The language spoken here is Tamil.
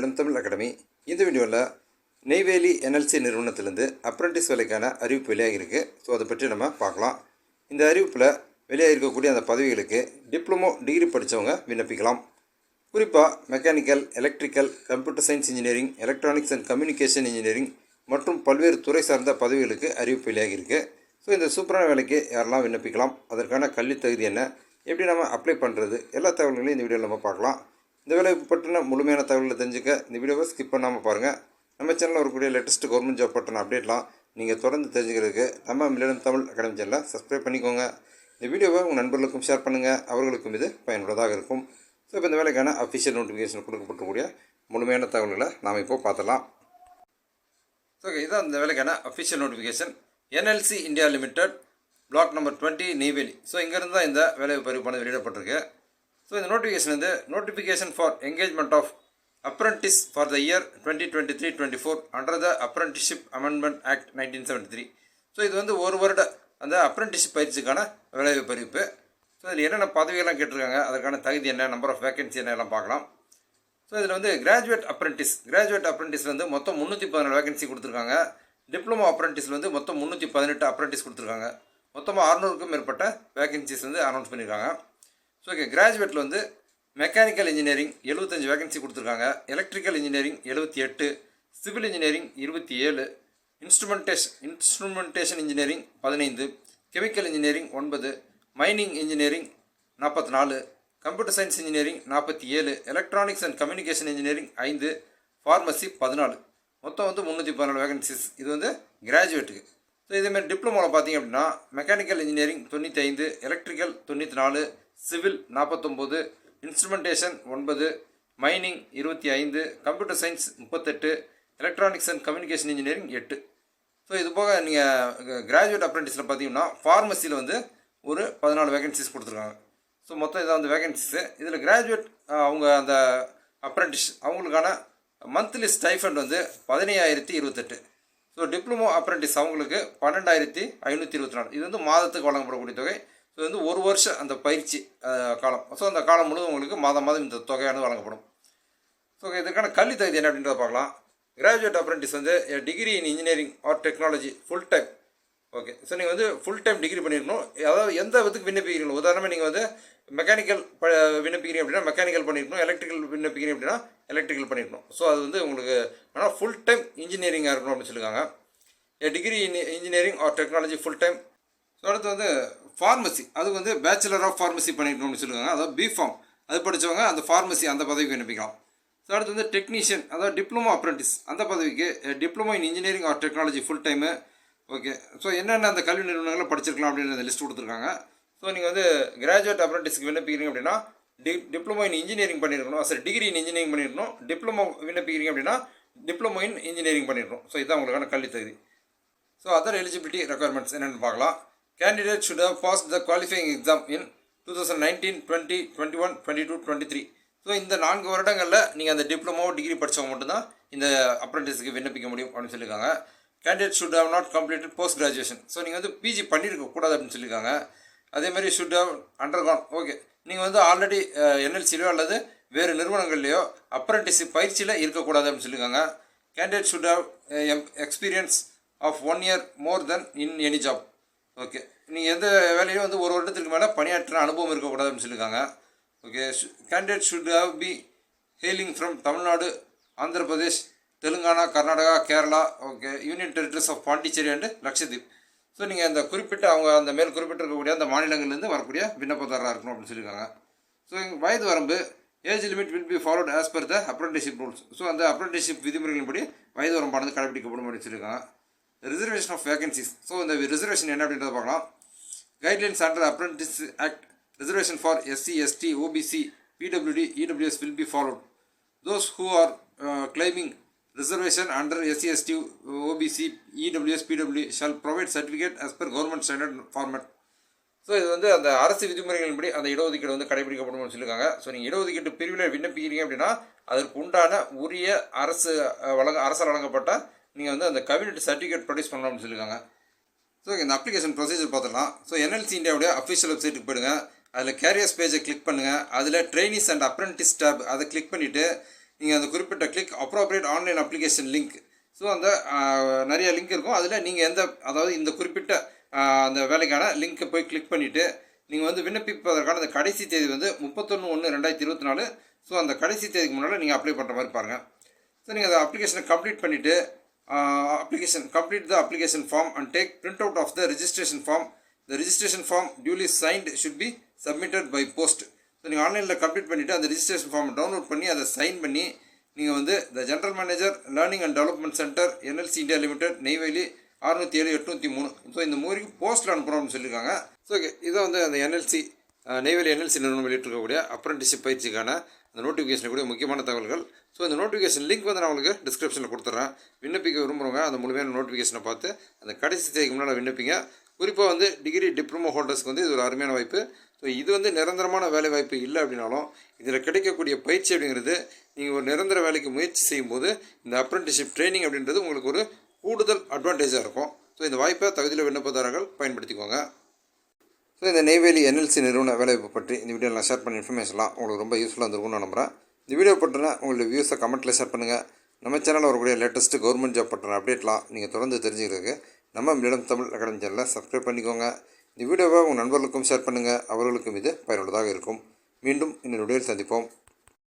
மலையாளம் தமிழ் அகாடமி. இந்த வீடியோவில் நெய்வேலி என்எல்சி நிறுவனத்திலேருந்து அப்ரண்டிஸ் வேலைக்கான அறிவிப்பு வெளியாகியிருக்கு. ஸோ அதை பற்றி நம்ம பார்க்கலாம். இந்த அறிவிப்பில் வெளியாகிருக்கக்கூடிய அந்த பதவிகளுக்கு டிப்ளமோ டிகிரி படித்தவங்க விண்ணப்பிக்கலாம். குறிப்பாக mechanical electrical computer science engineering electronics and communication engineering மற்றும் பல்வேறு துறை சார்ந்த பதவிகளுக்கு அறிவிப்பு வெளியாகியிருக்கு. ஸோ இந்த சூப்பரான வேலைக்கு யாரெல்லாம் விண்ணப்பிக்கலாம்? அதற்கான கல்வி தகுதி என்ன? எப்படி நம்ம அப்ளை பண்ணுறது எல்லா தகவல்களையும் இந்த வீடியோவில் நம்ம பார்க்கலாம். இந்த வேலை பற்றின முழுமையான தகவலை தெரிஞ்சுக்க இந்த வீடியோவை ஸ்கிப் பண்ணாமல் பாருங்கள் நம்ம சேனலில் வரக்கூடிய லேட்டஸ்ட் கவர்மெண்ட் ஜாப் பற்றின அப்டேட்லாம் நீங்கள் தொடர்ந்து தெரிஞ்சுக்கிறதுக்கு நம்ம மில்லியன் தமிழ் அகாடமி சேனலை சப்ஸ்கிரைப் பண்ணிக்கோங்க. இந்த வீடியோவை உங்கள் நண்பர்களுக்கும் ஷேர் பண்ணுங்கள் அவர்களுக்கும் இது பயனுள்ளதாக இருக்கும். ஸோ இப்போ இந்த வேலைக்கான அஃபிஷியல் நோட்டிஃபிகேஷன் கொடுக்கப்பட்டக்கூடிய முழுமையான தகவல்களை நாம் இப்போது பார்த்தலாம் ஸோ இதுதான் இந்த வேலைக்கான official notification NLC India limited block number twenty Neyveli so இங்கேருந்து தான் இந்த வேலை பறிப்பானது வெளியிடப்பட்டிருக்கு. ஸோ இந்த நோட்டிஃபிகேஷன் வந்து notification for engagement of apprentice for the year twenty twenty three twenty four under the apprenticeship amendment act nineteen seventy three so இது வந்து ஒரு வருட அந்த அப்ரண்டிஷிப் பயிற்சிக்கான விளைவு பறிப்பு. ஸோ இதில் என்னென்ன பதவிகள்லாம் கேட்டிருக்காங்க அதற்கான தகுதி என்ன நம்பர் ஆஃப் வேகன்சி என்ன எல்லாம் பார்க்கலாம். ஸோ இதில் வந்து கிராஜுவேட் அப்ரெண்டிஸ் கிராஜுவேட் அப்ரெண்டிஸில் வந்து மொத்தம் முந்நூற்றி பதினாலு வேகன்சி கொடுத்துருக்காங்க. டிப்ளமோ அப்ரெண்டிஸில் வந்து மொத்தம் முந்நூற்றி பதினெட்டு அப்ரெண்டிஸ் கொடுத்துருக்காங்க. மொத்தமாக அறநூறுக்கும் மேற்பட்ட வேகன்சிஸ் வந்து அனௌன்ஸ் பண்ணியிருக்காங்க ஸோ ஓகே கிராஜுவேட்டில் வந்து மெக்கானிக்கல் இன்ஜினியரிங் எழுபத்தஞ்சு வேகன்சி கொடுத்துருக்காங்க. எலக்ட்ரிக்கல் இன்ஜினியரிங் எழுபத்தி எட்டு சிவில் இன்ஜினியரிங் இருபத்தி ஏழு இன்ஸ்ட்ருமெண்டேஷன் இன்ஸ்ட்ருமெண்டேஷன் இன்ஜினியரிங் பதினைந்து கெமிக்கல் இன்ஜினியரிங் ஒன்பது மைனிங் இன்ஜினியரிங் நாற்பத்தி நாலு கம்ப்யூட்டர் சயின்ஸ் இன்ஜினியரிங் நாற்பத்தி ஏழு எலக்ட்ரானிக்ஸ் அண்ட் கம்யூனிகேஷன் இன்ஜினியரிங் ஐந்து ஃபார்மசி பதினாலு. மொத்தம் வந்து முந்நூற்றி பதினாலு வேகன்சிஸ் இது வந்து கிராஜுவேட்டுக்கு ஸோ இதேமாதிரி டிப்ளமோவில் பார்த்தீங்க அப்படின்னா மெக்கானிக்கல் இன்ஜினியரிங் தொண்ணூற்றி ஐந்து எலக்ட்ரிக்கல் தொண்ணூற்றி நாலு சிவில் நாற்பத்தொம்போது இன்ஸ்ட்ருமெண்டேஷன் ஒன்பது மைனிங் இருபத்தி ஐந்து கம்ப்யூட்டர் சயின்ஸ் முப்பத்தெட்டு எலக்ட்ரானிக்ஸ் அண்ட் கம்யூனிகேஷன் இன்ஜினியரிங் எட்டு. ஸோ இது போக நீங்கள் கிராஜுவேட் அப்ரெண்டிஸில் பார்த்தீங்கன்னா ஃபார்மசியில் வந்து ஒரு பதினாலு வேகன்சிஸ் கொடுத்துருக்காங்க. ஸோ மொத்தம் இதான் வந்து வேகன்சிஸு இதில் கிராஜுவேட் அவங்க அந்த அப்ரெண்டிஸ் அவங்களுக்கான மந்த்லி ஸ்டைஃபண்ட் வந்து பதினையாயிரத்தி இருபத்தெட்டு. ஸோ டிப்ளமோ அப்ரெண்டிஸ் அவங்களுக்கு பன்னெண்டாயிரத்தி ஐநூற்றி இருபத்தி நாலு. இது வந்து மாதத்துக்கு வழங்கப்படக்கூடிய தொகை. ஸோ வந்து ஒரு வருஷம் அந்த பயிற்சி காலம். ஸோ அந்த காலம் முழுவதும் உங்களுக்கு மாதம் மாதம் இந்த தொகையானது வழங்கப்படும். ஸோ இதுக்கான கல்வி தகுதி என்ன அப்படின்றத பார்க்கலாம். கிராஜுவேட் அப்ரெண்டிஸ் வந்து degree in engineering or technology full time okay so நீங்கள் வந்து ஃபுல் டைம் டிகிரி பண்ணியிருக்கணும் அதாவது எந்த விதத்துக்கு விண்ணப்பிக்கிறீங்களோ உதாரணமாக நீங்கள் வந்து மெக்கானிக்கல் ப விண்ணப்பிக்கிறீங்க அப்படின்னா மெக்கானிக்கல் பண்ணியிருக்கணும் எலக்ட்ரிக்கல் விண்ணப்பிக்கிறீங்க அப்படின்னா எலக்ட்ரிக்கல் பண்ணியிருக்கணும் ஸோ அது வந்து உங்களுக்கு ஆனால் ஃபுல் டைம் இன்ஜினியரிங்காக இருக்கணும் அப்படின்னு சொல்லியிருக்காங்க degree in engineering or technology full time so அடுத்து வந்து ஃபார்மசி அது வந்து பேச்சுலர் ஆஃப் ஃபார்மசி பண்ணிக்கணும்னு சொல்லுவாங்க. அதாவது பிஃபார்ம் அது படித்தவங்க அந்த ஃபார்மசி அந்த பதவிக்கு விண்ணப்பிக்கலாம். ஸோ அடுத்து வந்து டெக்னீஷியன் அதாவது டிப்ளமோ அப்ரெண்டிஸ் அந்த பதவிக்கு diploma in engineering or technology full time okay so என்னென்ன அந்த கல்வி நிறுவனங்களில் படிச்சிருக்கலாம் அப்படின்ற லிஸ்ட் கொடுத்துருக்காங்க. ஸோ நீங்கள் வந்து கிராஜுவேட் அப்ரெண்டிஸ்க்கு விண்ணப்பிக்கிறீங்க அப்படின்னா டி டிப்ளமோ இன் இன்ஜினியரிங் பண்ணியிருக்கணும் சரி டிகிரி இன் இன்ஜினியரிங் பண்ணியிருக்கணும் டிப்ளமோ விண்ணப்பிக்கிறீங்க அப்படின்னா டிப்ளமோ இன் இன்ஜினியரிங் பண்ணிடணும் ஸோ இதுதான் உங்களுக்கான கல்வி தகுதி. ஸோ அதர் எலிஜிபிலிட்டி ரெக்குயர்மெண்ட்ஸ் என்னென்னு பார்க்கலாம். Candidate should have passed the qualifying exam in two thousand nineteen twenty twenty one twenty two twenty three so இந்த நான்கு வருடங்களில் நீங்கள் அந்த டிப்ளமோ டிகிரி படித்தவங்க மட்டும்தான் இந்த அப்ரண்டிஸுக்கு விண்ணப்பிக்க முடியும் அப்படின்னு சொல்லியிருக்காங்க candidate should have not completed post graduation so நீங்கள் வந்து பிஜி பண்ணியிருக்க கூடாது அப்படின்னு சொல்லியிருக்காங்க அதே மாதிரி ஹவ் அண்டர் undergone. ஓகே நீங்கள் வந்து ஆல்ரெடி என்எல்சிலையோ அல்லது வேறு நிறுவனங்கள்லையோ அப்ரெண்டிஸிப் பயிற்சியில் இருக்கக்கூடாது அப்படின்னு சொல்லியிருக்காங்க candidate should have experience of one year more than in any job okay. நீங்கள் எந்த வேலையிலும் வந்து ஒரு வருடத்திற்கு மேலே பணியாற்ற அனுபவம் இருக்கக்கூடாதுன்னு சொல்லியிருக்காங்க. Okay. Candidate should have be hailing from Tamil Nadu Andhra Pradesh Telangana Karnataka Kerala okay union territories of Pondicherry and Lakshadweep so நீங்கள் அந்த குறிப்பிட்ட அவங்க அந்த மேல் குறிப்பிட்டிருக்கக்கூடிய அந்த மாநிலங்கள்லேருந்து வரக்கூடிய விண்ணப்பதாரராக இருக்கணும் அப்படின்னு சொல்லியிருக்காங்க. ஸோ வயது வரம்பு age limit will be followed as per the apprenticeship rules so அந்த அப்ரண்டிஷிப் விதிமுறைகளின்படி வயது வரம்பானது கடைபிடிக்கப்படும் அப்படின்னு சொல்லியிருக்காங்க. ரிசர்வேஷன் ஆஃப் வேகன்சிஸ் ஸோ இந்த ரிசர்வேஷன் என்ன அப்படின்றத பார்க்கலாம். Guidelines under apprentice act reservation for SC ST OBC PWD EWS will be followed those who are claiming reservation under SC ST OBC EWS PW shall provide certificate certificate per government standard standard so இது வந்து அந்த அரசு விதிமுறைகளின்படி அந்த இடஒதுக்கீடு வந்து கடைபிடிக்கப்படும்னு சொல்லியிருக்காங்க. ஸோ நீங்கள் இடஒதுக்கீட்டு பிரிவில் விண்ணப்பிக்கிறீங்க அப்படின்னா அதற்கு உண்டான உரிய அரசு வழங்க அரசால் வழங்கப்பட்ட நீங்கள் வந்து அந்த கம்யூனிட்டி சர்டிஃபிகேட் ப்ரொடியூஸ் பண்ணலாம் அப்படின்னு சொல்லியிருக்காங்க ஸோ இந்த அப்ளிகேஷன் ப்ரொசீஜர் பார்த்துடலாம். ஸோ என்எல்சி இந்தியாவுடைய அஃபிஷியல் வெப்சைட்டுக்கு போயிடுங்க. அதில் கேரியர்ஸ் பேஜை கிளிக் பண்ணுங்கள் அதில் ட்ரைனிஸ் அண்ட் அப்ரெண்டிஸ் டேப் அதை கிளிக் பண்ணிவிட்டு நீங்கள் அந்த குறிப்பிட்ட click appropriate online application link so அந்த நிறைய லிங்க் இருக்கும். அதில் நீங்கள் எந்த அதாவது இந்த குறிப்பிட்ட அந்த வேலைக்கான லிங்க்கை போய் கிளிக் பண்ணிவிட்டு நீங்கள் வந்து விண்ணப்பிப்பதற்கான அந்த கடைசி தேதி வந்து முப்பத்தொன்று ஒன்று ரெண்டாயிரத்தி இருபத்தி நாலு. ஸோ அந்த கடைசி தேதிக்கு முன்னால் நீங்கள் அப்ளை பண்ணுற மாதிரி பாருங்கள் ஸோ நீங்கள் அந்த அப்ளிகேஷனை கம்ப்ளீட் பண்ணிவிட்டு application complete the application form and take print out of the registration form the registration form duly signed should be submitted by post so நீங்கள் ஆன்லைனில் கம்ப்ளீட் பண்ணிவிட்டு அந்த ரிஜிஸ்ட்ரேஷன் ஃபார்ம் டவுன்லோட் பண்ணி அதை சைன் பண்ணி நீங்கள் வந்து the general manager learning and development centre NLC India limited Neyveli அறுநூற்றி ஏழு எட்நூற்றி மூணு. ஸோ இந்த மூவிக்கு போஸ்ட்டில் அனுப்புகிறோம்னு சொல்லியிருக்காங்க ஸோ ஓகே இதை வந்து அந்த என்எல்சி நெய்வேலி என்எல்சி நிறுவனம் வெளியிட்டிருக்கக்கூடிய அப்ரண்டிஷிப் பயிற்சிக்கான அந்த நோட்டிஃபிகேஷன் கூட முக்கியமான தகவல்கள். ஸோ இந்த நோட்டிஃபிகேஷன் லிங்க் வந்து நான் உங்களுக்கு டிஸ்கிரிப்ஷனில் கொடுத்துட்றேன் விண்ணப்பிக்க விரும்புகிறவங்க அந்த முழுமையான நோட்டிஃபிகேஷனை பார்த்து அந்த கடைசி தேதிக்கு முன்னால் விண்ணப்பிங்க. குறிப்பாக வந்து டிகிரி டிப்ளமோ ஹோல்டர்ஸ்க்கு வந்து இது ஒரு அருமையான வாய்ப்பு. ஸோ இது வந்து நிரந்தரமான வேலை வாய்ப்பு இல்லை அப்படின்னாலும் இதில் கிடைக்கக்கூடிய பயிற்சி அப்படிங்கிறது நீங்கள் ஒரு நிரந்தர வேலைக்கு முயற்சி செய்யும்போது இந்த அப்ரண்டிஷிப் ட்ரைனிங் அப்படின்றது உங்களுக்கு ஒரு கூடுதல் அட்வான்டேஜாக இருக்கும். ஸோ இந்த வாய்ப்பை தகுதியில் விண்ணப்பதாரர்கள் பயன்படுத்திக்கோங்க. ஸோ இந்த நெய்வேலி என்எல்சி நிறுவன வேலைவாய்ப்பு பற்றி இந்த வீடியோவில் நான் ஷேர் பண்ண இன்ஃபர்மேஷன்லாம் உங்களுக்கு ரொம்ப யூஸ்ஃபுல்லாக இருந்திருக்கும்னு நான் நம்புகிறேன் இந்த வீடியோ பற்றினா உங்களுடைய வியூஸை கமெண்ட்டில் ஷேர் பண்ணுங்கள் நம்ம சேனலில் வரக்கூடிய லேட்டஸ்ட் கவர்மெண்ட் ஜாப் பற்றின அப்டேட்லாம் நீங்கள் தொடர்ந்து தெரிஞ்சுக்கிறதுக்கு நம்ம மிடம் தமிழ் அகாடமி சேனலில் சப்ஸ்கிரைப் பண்ணிக்கோங்க. இந்த வீடியோவை உங்கள் நண்பர்களுக்கும் ஷேர் பண்ணுங்கள் அவர்களுக்கும் இது பயனுள்ளதாக இருக்கும். மீண்டும் இன்னொரு வீடியோவில் சந்திப்போம்.